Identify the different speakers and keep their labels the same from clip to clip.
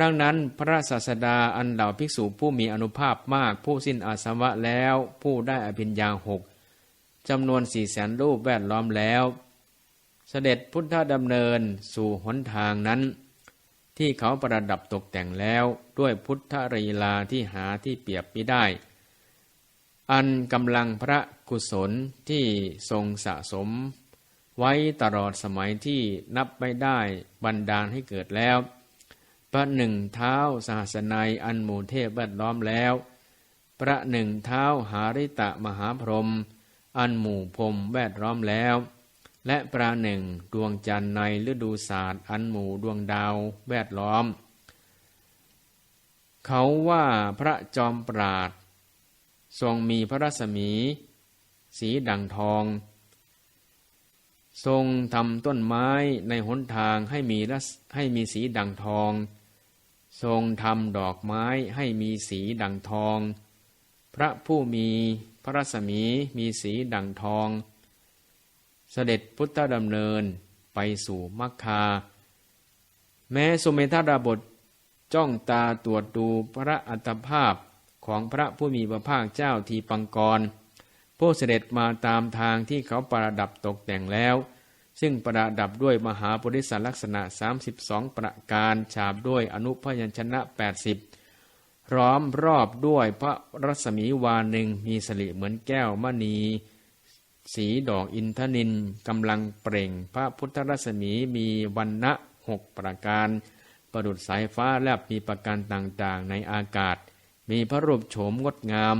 Speaker 1: ดังนั้นพระศาสดาอันเหล่าภิกษุผู้มีอนุภาพมากผู้สิ้นอาสวะแล้วผู้ได้อภิญญาหกจำนวนสี่แสนรูปแวดล้อมแล้ว เสด็จพุทธดำเนินสู่หนทางนั้น ที่เขาประดับตกแต่งแล้วด้วยพุทธรีลาที่หาที่เปรียบไม่ได้ อันกำลังพระกุศลที่ทรงสะสม ไว้ตลอดสมัยที่นับไม่ได้บันดาลให้เกิดแล้ว ประหนึ่งเท้าสหัสนัยอันหมู่เทพแวดล้อมแล้วประหนึ่งเท้าหาริตะมหาพรหมอันหมู่พรมแวดล้อมแล้ว และประหนึ่งดวงจันทร์ในฤดูศาสตร์อันหมู่ดวงดาวแวดล้อม เขาว่าพระจอมปราดทรงมีพระรัศมี สีดังทอง ทรงทำต้นไม้ในหนทางให้มีให้มีสีดังทอง ทรงทำดอกไม้ให้มีสีดังทอง พระผู้มีพระรัศมีมีสีดังทอง เสด็จพุทธดำเนินไปสู่มัคคา แม้สุเมธาดาบทจ้องตาตรวจดูพระอัตภาพของพระผู้มีพระภาคเจ้าทีปังกรผู้เสด็จมาตามทางที่เขาประดับตกแต่งแล้ว ซึ่งประดับด้วยมหาปริสลักษณะ 32 ประการฉาบด้วยอนุพยัญชนะ 80 ร้อมรอบด้วยพระรัศมีวาหนึ่งมีสลิเหมือนแก้วมณี สีดอกอินทนินกำลังเปล่ง พระพุทธรัศมีมีวันณะหกประการ ประดุดสายฟ้าแลบมีประการต่างๆในอากาศ มีพระรูปโฉมงดงาม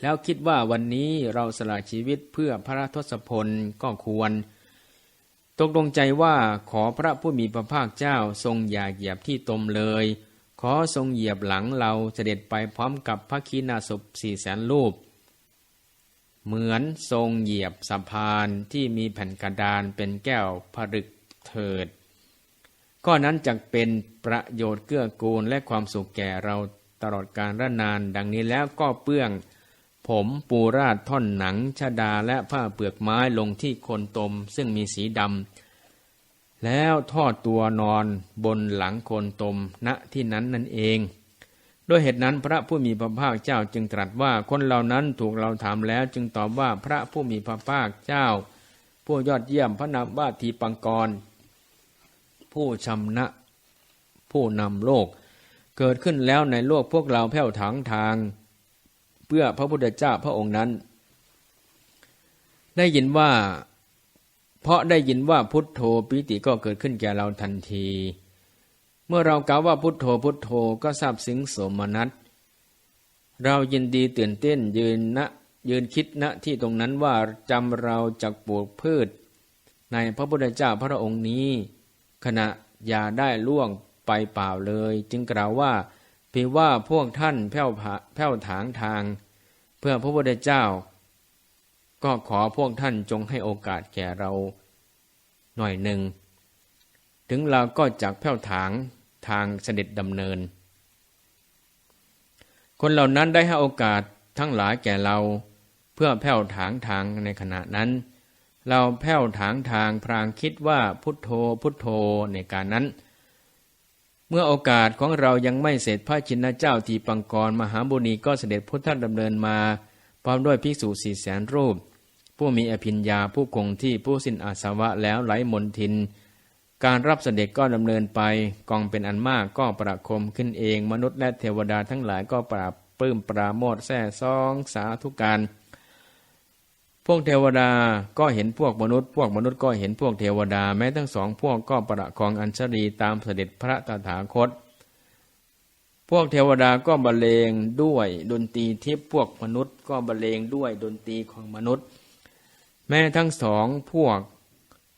Speaker 1: แล้วคิดว่าวันนี้เราสละชีวิตเพื่อพระทศพลก็ควร ตกลงใจว่าขอพระผู้มีพระภาคเจ้าทรงอย่าเหยียบที่ตมเลย ขอทรงเหยียบหลังเราเสด็จไปพร้อมกับพระคีนาศพสี่แสนรูป เหมือนทรงเหยียบสะพานที่มีแผ่นกระดานเป็นแก้วผลึกเถิดก็นั้นจะเป็นประโยชน์เกื้อกูลและความสุขแก่เราตลอดการระนานดังนี้แล้วก็เปื้อง ผมปูราดท่อนหนังชดาและผ้าเปลือกไม้ลงที่โคนตมซึ่งมีสีดำแล้วทอดตัวนอนบนหลังโคนตมณที่นั้นนั่นเองด้วยเหตุนั้นพระผู้มีพระภาคเจ้าจึงตรัสว่าคนเหล่านั้นถูกเราถามแล้ว จึงตอบว่าพระผู้มีพระภาคเจ้า ผู้ยอดเยี่ยมพระนามว่าทีปังกร ผู้ชำนะ ผู้นำโลก เกิดขึ้นแล้วในโลกพวกเราแผ่วถังทาง เพื่อพระพุทธเจ้าพระองค์นั้น ได้ยินว่า เพราะได้ยินว่าพุทโธปิติก็เกิดขึ้นแก่เราทันที เมื่อเรากล่าวว่าพุทโธพุทโธก็ทราบซึ้งสมนัตเรายินดีตื่นเต้นยืนณยืนคิดณที่ตรงนั้นว่าจำเราจากปลูกพืช ในพระพุทธเจ้าพระองค์นี้ ขณะอย่าได้ล่วงไปเปล่าเลย จึงกล่าวว่า พียงว่าพวกท่านแผ่วผาแผ่วถางทาง เพื่อพระพุทธเจ้า ก็ขอพวกท่านจงให้โอกาสแก่เราหน่อยหนึ่ง ถึงเราก็จักแผ่วถางทางเสด็จดำเนิน คนเหล่านั้นได้ให้โอกาสทั้งหลายแก่เราเพื่อแผ่วถางทางในขณะนั้น เราแผ่วถางทางพรางคิดว่าพุทโธพุทโธในการนั้น เมื่อโอกาสของเรายังไม่เสร็จพระชินเจ้าทีปังกร มหาบุณีก็เสด็จพุทธดำเนินมา พร้อมด้วยภิกษุสี่แสนรูป ผู้มีอภิญญาผู้คงที่ผู้สิ้นอาสวะแล้วไหลมนทิน การรับเสด็จก็ดำเนินไปกองเป็นอันมากก็ประคมขึ้นเอง มนุษย์และเทวดาทั้งหลายก็ปราบปลื้มปราโมทแซ่ซองสาธุการ พวกเทวดาก็เห็นพวกมนุษย์ พวกมนุษย์ก็เห็นพวกเทวดา แม้ทั้งสองพวกก็ประคองอัญชลีตามเสด็จพระตถาคต พวกเทวดาก็บรรเลงด้วยดนตรีทิพย์พวกมนุษย์ ก็บรรเลงด้วยดนตรีของมนุษย์ แม้ทั้งสองพวก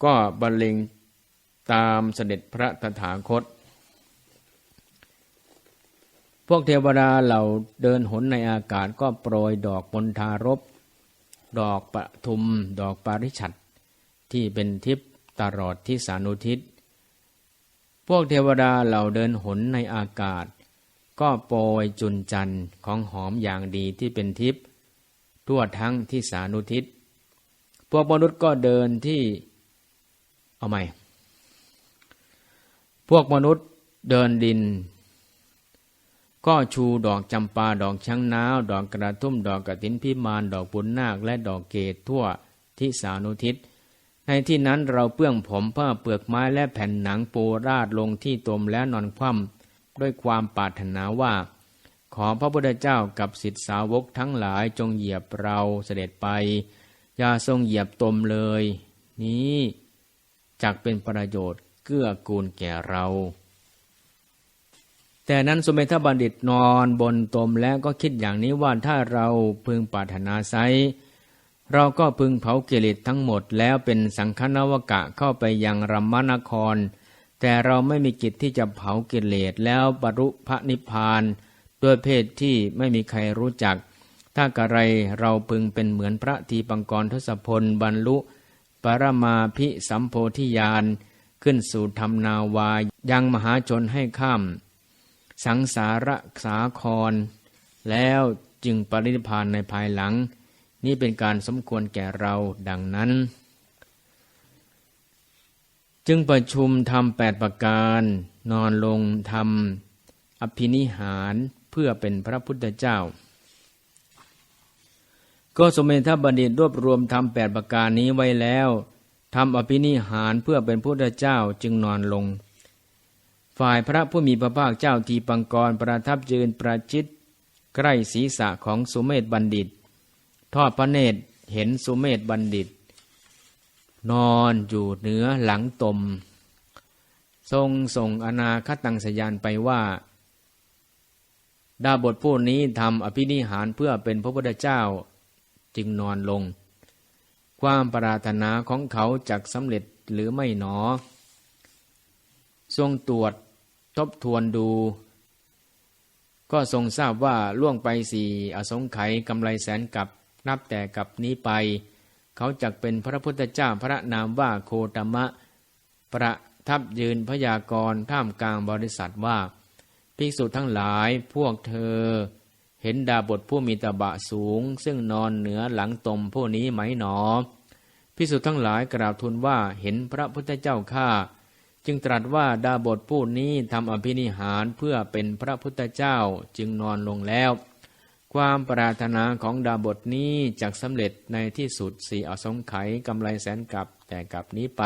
Speaker 1: ก็บรรเลงตามเสด็จพระตถาคต พวกเทวดาเหล่าเดินหนในอากาศก็โปรยดอกมณฑารบ ดอกปทุม ดอกปาริชัดที่เป็นทิพย์ตลอดที่สานุทิศ พวกเทวดาเหล่าเดินหนในอากาศ ก็โปรยจุนจันของหอมอย่างดีที่เป็นทิพย์ทั่วทั้งที่สานุทิศ พวกมนุษย์ก็เดินที่ เอาใหม่ พวกมนุษย์เดินดิน ก็ชูดอกจำปาดอกช้างนาว ดอกกระทุ่มดอกกระตินพิมานดอกปุนนาคและดอกเกตทั่วทิสานุทิศ ในที่นั้นเราเปื้องผมผ้าเปลือกไม้และแผ่นหนังปูราดลงที่ตมแล้วนอนคว่ำด้วยความปรารถนาว่า ขอพระพุทธเจ้ากับสิทธิสาวกทั้งหลายจงเหยียบเราเสด็จไป อย่าทรงเหยียบตมเลย นี้จักเป็นประโยชน์เกื้อกูลแก่เรา แต่นั้นสมเด็จพระบัณฑิตนอนบนตมแล้วก็คิดอย่างนี้ว่าถ้าเราพึงปรารถนาไซเราก็พึงเผากิเลสทั้งหมดแล้วเป็นสังฆนวกะเข้าไปยังรัมมนคร แต่เราไม่มีกิจที่จะเผากิเลสแล้วบรรุพระนิพพานด้วยเพศที่ไม่มีใครรู้จัก ถ้ากระไรเราพึงเป็นเหมือนพระทีปังกรทศพลบรรลุ ปรมาพิสัมโพธิญาณขึ้นสู่ธรรมนาวายังมหาชนให้ข้าม สังสารสาคร แล้วจึงปรินิพานในภายหลัง นี่เป็นการสมควรแก่เราดังนั้น จึงประชุมทำแปดประการ นอนลงทำอภินิหารเพื่อเป็นพระพุทธเจ้า ก็สมเด็จพระบัณฑิตรวบรวมทำแปดประการนี้ไว้แล้วทำอภินิหารเพื่อเป็นพุทธเจ้าจึงนอนลง ฝ่ายพระผู้มีพระภาคเจ้าทีปังกรประทับยืนประจิตใกล้ศีรษะของสุเมธบัณฑิต ทอดพระเนตรเห็นสุเมธบัณฑิต นอนอยู่เหนือหลังตม ทรงส่งอนาคตังสยานไปว่าดาบทผู้นี้ทำอภินิหารเพื่อเป็นพระพุทธเจ้าจึงนอนลง ความปรารถนาของเขาจักสำเร็จหรือไม่หนอ ทรงตรวจ ทบทวนดู ก็ทรงทราบว่าล่วงไปสี่อสงไขยกำไรแสนกับนับแต่กับนี้ไป เขาจักเป็นพระพุทธเจ้าพระนามว่าโคตมะ ประทับยืนพยากรณ์ท่ามกลางบริษัทว่า ภิกษุทั้งหลายพวกเธอ เห็นดาบทผู้มีตะบะสูง ซึ่งนอนเหนือหลังตมผู้นี้ไหมหนอพิสุทั้งหลายกราบทูลว่าเห็นพระพุทธเจ้าข้า จึงตรัสว่าดาบทผู้นี้ทำอภินิหารเพื่อเป็นพระพุทธเจ้าจึงนอนลงแล้ว ความปรารถนาของดาบทนี้จักสำเร็จในที่สุดสี่อสงไขยกำไรแสนกับแต่กับนี้ไป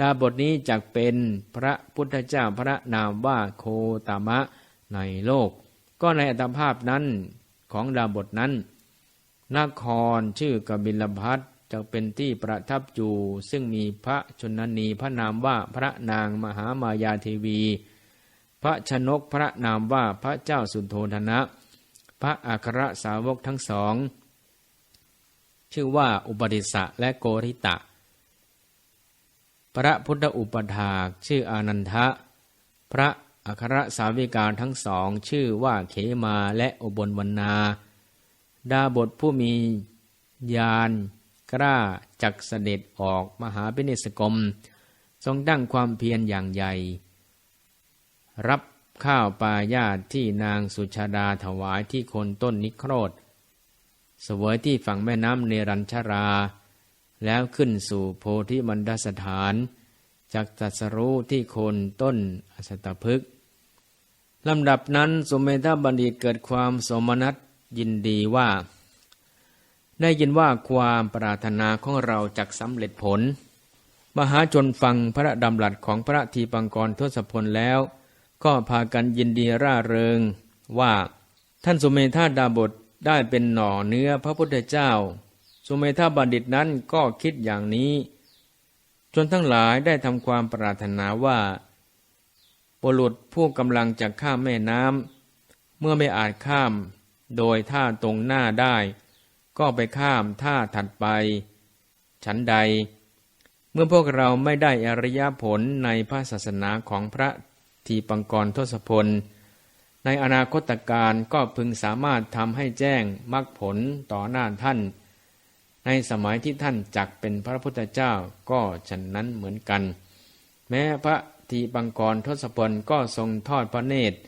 Speaker 1: ดาบทนี้จักเป็นพระพุทธเจ้าพระนามว่าโคตามะในโลก ก็ในอัตภาพนั้นของดาบทนั้นนครชื่อกบิลพัท จะเป็นที่ประทับอยู่ ซึ่งมีพระชนนีพระนามว่าพระนางมหามายาเทวี พระชนกพระนามว่าพระเจ้าสุนโธธนะ พระอัครสาวกทั้งสอง ชื่อว่าอุปติสะและโกริตะ พระพุทธอุปถากชื่ออานันทะ พระอัครสาวิกาทั้งสอง ชื่อว่าเขมาและอบลวรรณา ดาบทผู้มียาน กล้าจักเสด็จออกมหาปิณิสกรม ทรงตั้งความเพียรอย่างใหญ่ รับข้าวปลายาตที่นางสุชาดาถวายที่คนต้นนิโครธสวยที่ฝั่งแม่น้ำเนรัญชรา แล้วขึ้นสู่โพธิมันดสถาน จากตัสรู้ที่โคนต้นอสตพึกลำดับนั้นสมเมธาบัณฑิตเกิดความสมนัตยินดีว่า ได้ยินว่าความปรารถนาของเราจักสำเร็จผล มหาชนฟังพระดำรัสของพระทีปังกรทศพลแล้ว ก็พากันยินดีร่าเริง ว่าท่านสุเมธาดาบทได้เป็นหน่อเนื้อพระพุทธเจ้า สุเมธาบัณฑิตนั้นก็คิดอย่างนี้จนทั้งหลายได้ทำความปรารถนาว่าบุรุษผู้กำลังจะข้ามแม่น้ำเมื่อไม่อาจข้าม โดยท่าตรงหน้าได้ ก็ไปข้ามท่าถัดไป ฉันใด เมื่อพวกเราไม่ได้อริยผลในพระศาสนาของพระทีปังกรทศพล ในอนาคตการก็พึงสามารถทำให้แจ้งมรรคผลต่อหน้าท่าน ในสมัยที่ท่านจักเป็นพระพุทธเจ้าก็ฉันนั้นเหมือนกัน แม้พระทีบังกรทศพลก็ทรงทอดพระเนตร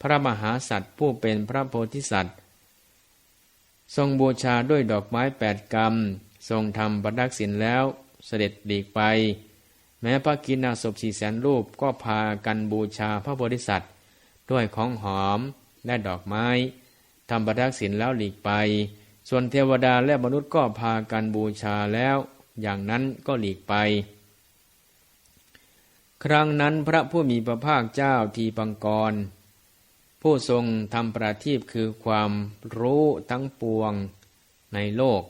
Speaker 1: พระมหาสัตว์ผู้เป็นพระโพธิสัตว์ ทรงบูชาด้วยดอกไม้แปดกรรม ทรงทำประดักษิณแล้วเสด็จดีกไปแแม้พระกินาศพสี่แสนรูปก็พากันบูชาพระโพธิสัตว์ ด้วยของหอมและดอกไม้ทำประทักษิณแล้วหลีกไป ส่วนเทวดาและมนุษย์ก็พากันบูชาแล้ว อย่างนั้นก็หลีกไป ครั้งนั้นพระผู้มีพระภาคเจ้าทีปังกร ผู้ทรงทำประทีปคือความรู้ทั้งปวงในโลก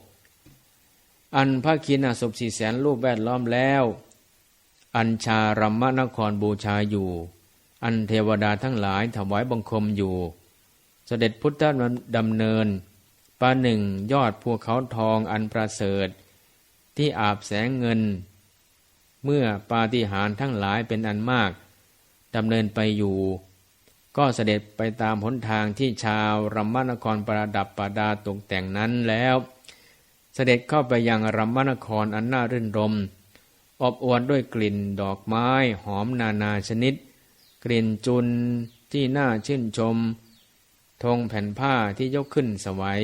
Speaker 1: อันพระคินาศพสี่แสนรูปแวดล้อมแล้ว อัญชารัมมนครบูชาอยู่ อันเทวดาทั้งหลายถวายบังคมอยู่ เสด็จพุทธดำเนินปาหนึ่งยอดภูเขาทองอันประเสริฐ ที่อาบแสงเงิน เมื่อปาฏิหาริย์ทั้งหลายเป็นอันมากดำเนินไปอยู่ ก็เสด็จไปตามหนทางที่ชาวรัมมนครประดับประดาตกแต่งนั้นแล้ว เสด็จเข้าไปยังรัมมนครอันน่ารื่นรม อบอวลด้วยกลิ่นดอกไม้หอมนานาชนิด กลิ่นจุนที่น่าชื่นชมธงแผ่นผ้าที่ยกขึ้นสวัย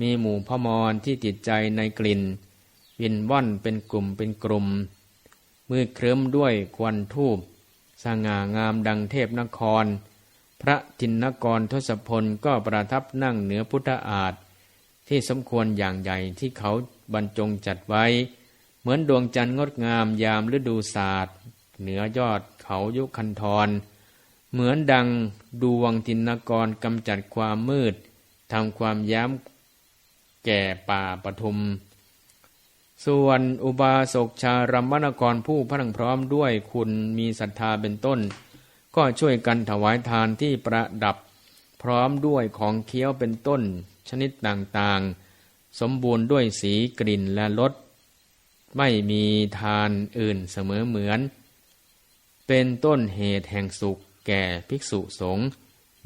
Speaker 1: มีหมู่พมรที่ติดใจในกลิ่น วินว่อนเป็นกลุ่มเป็นกลุ่ม มือเคลิ้มด้วยควันทูบสง่างามดังเทพนคร พระทินกรทศพลก็ประทับนั่งเหนือพุทธอาฏที่สมควรอย่างใหญ่ที่เขาบรรจงจัดไว้ เหมือนดวงจันทร์งดงามยามฤดูศาสตร์เหนือยอดเขายุคันธรเหมือนดังดวงทินกรกำจัดความมืดทำความย้ำแก่ป่าปทุม ส่วนอุบาสกชารัมมนกรผู้พรังพร้อมด้วยคุณมีศรัทธาเป็นต้น ก็ช่วยกันถวายทานที่ประดับ พร้อมด้วยของเคี้ยวเป็นต้นชนิดต่างๆ สมบูรณ์ด้วยสีกลิ่นและรสไม่มีทานอื่นเสมอเหมือน เป็นต้นเหตุแห่งสุขแก่ภิกษุสงฆ์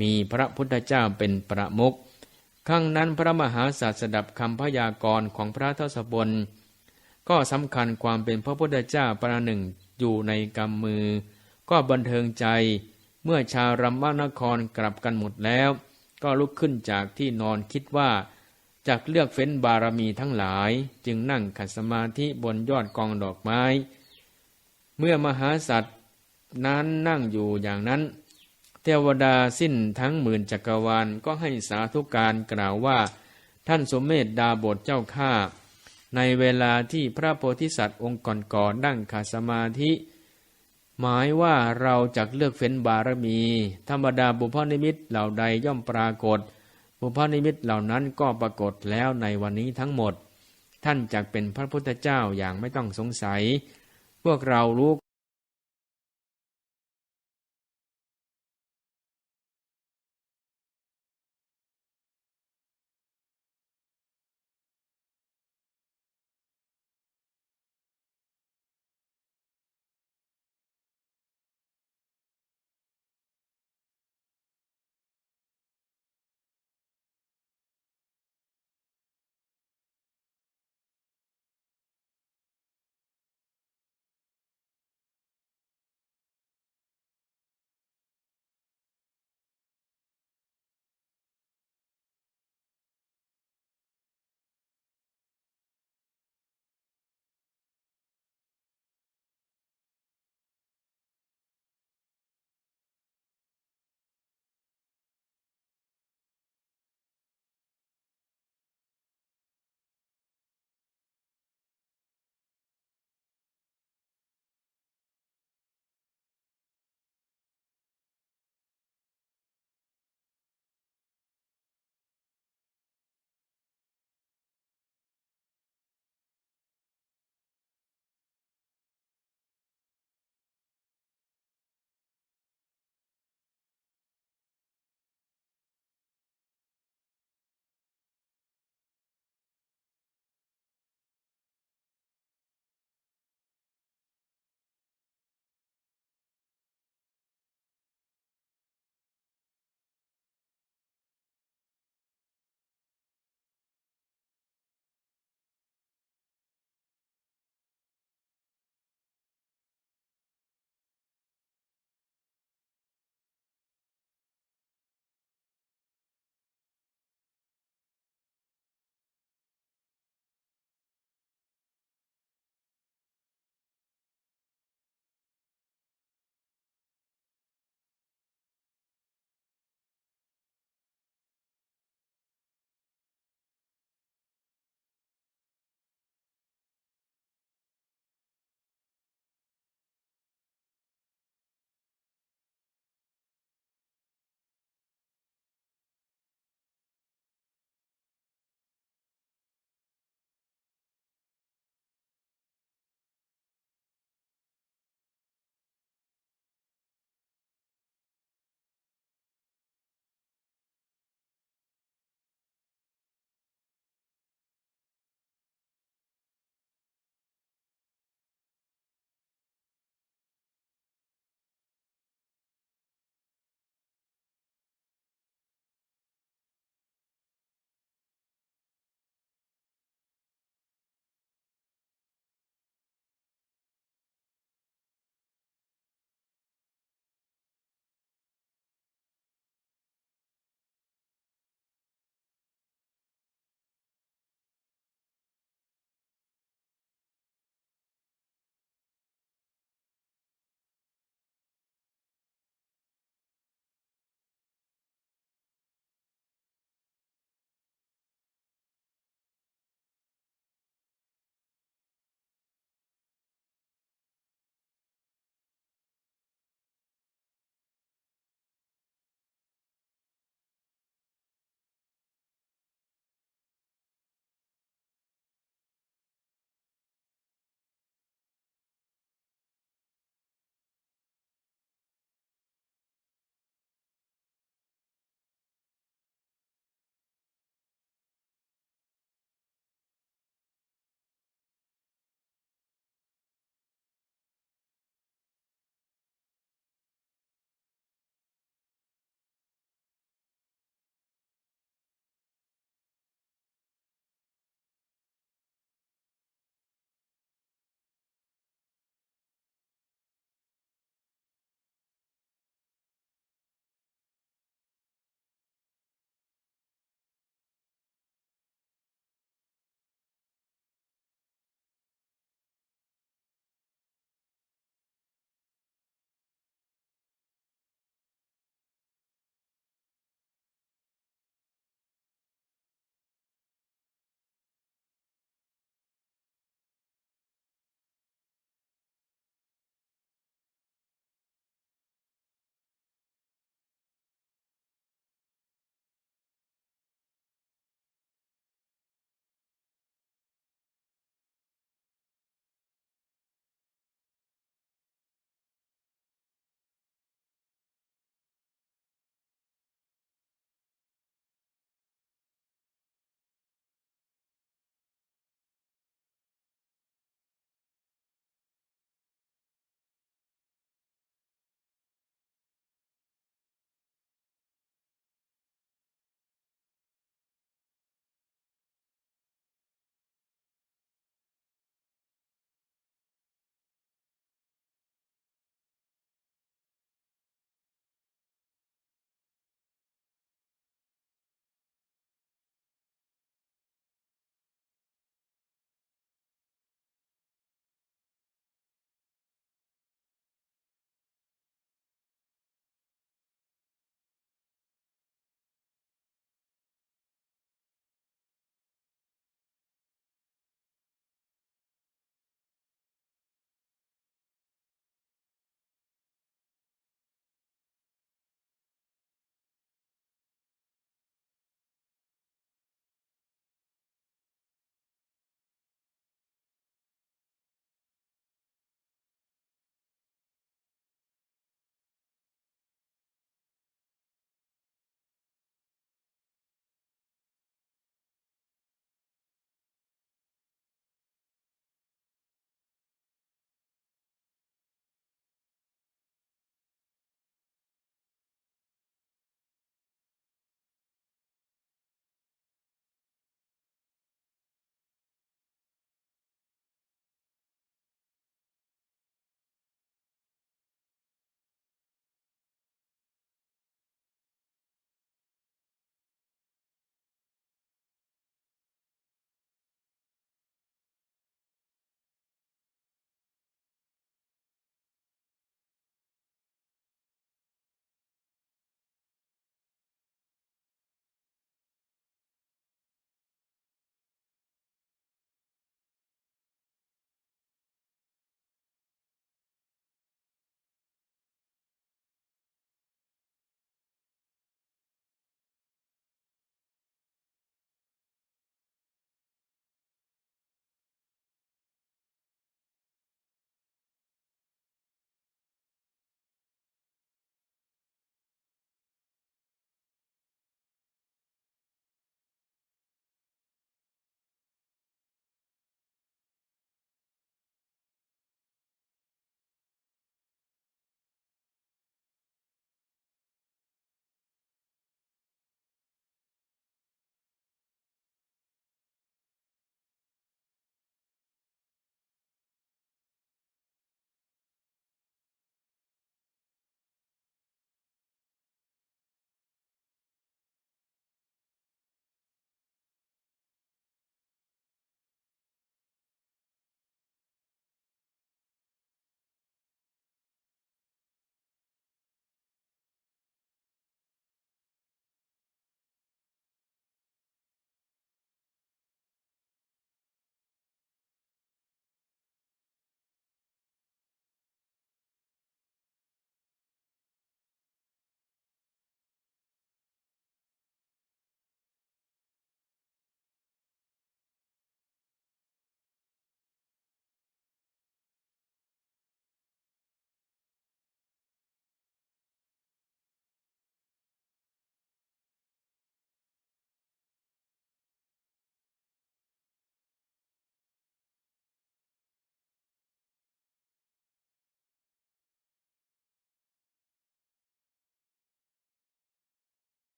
Speaker 1: มีพระพุทธเจ้าเป็นประมุขครั้งนั้นพระมหาศาสดับคำพยากรณ์ของพระทศพลก็สำคัญความเป็นพระพุทธเจ้าประหนึ่งอยู่ในกำมือ ก็บันเทิงใจ เมื่อชาวรัมมานครกลับกันหมดแล้ว ก็ลุกขึ้นจากที่นอนคิดว่าจากเลือกเฟ้นบารมีทั้งหลาย จึงนั่งขัดสมาธิบนยอดกองดอกไม้ เมื่อมหาสัตว์นั้นนั่งอยู่อย่างนั้น เทวดาสิ้นทั้งหมื่นจักรวาลก็ให้สาธุการกล่าวว่า ท่านสมเมธดาบทเจ้าข้าในเวลาที่พระโพธิสัตว์องค์ก่อนๆนั่งขัดสมาธิ หมายว่าเราจะเลือกเฟ้นบารมี ธรรมดาบุพนิมิตเหล่าใดย่อมปรากฏ บุพนิมิตเหล่านั้นก็ปรากฏแล้วในวันนี้ทั้งหมด ท่านจักเป็นพระพุทธเจ้าอย่างไม่ต้องสงสัย พวกเรารู้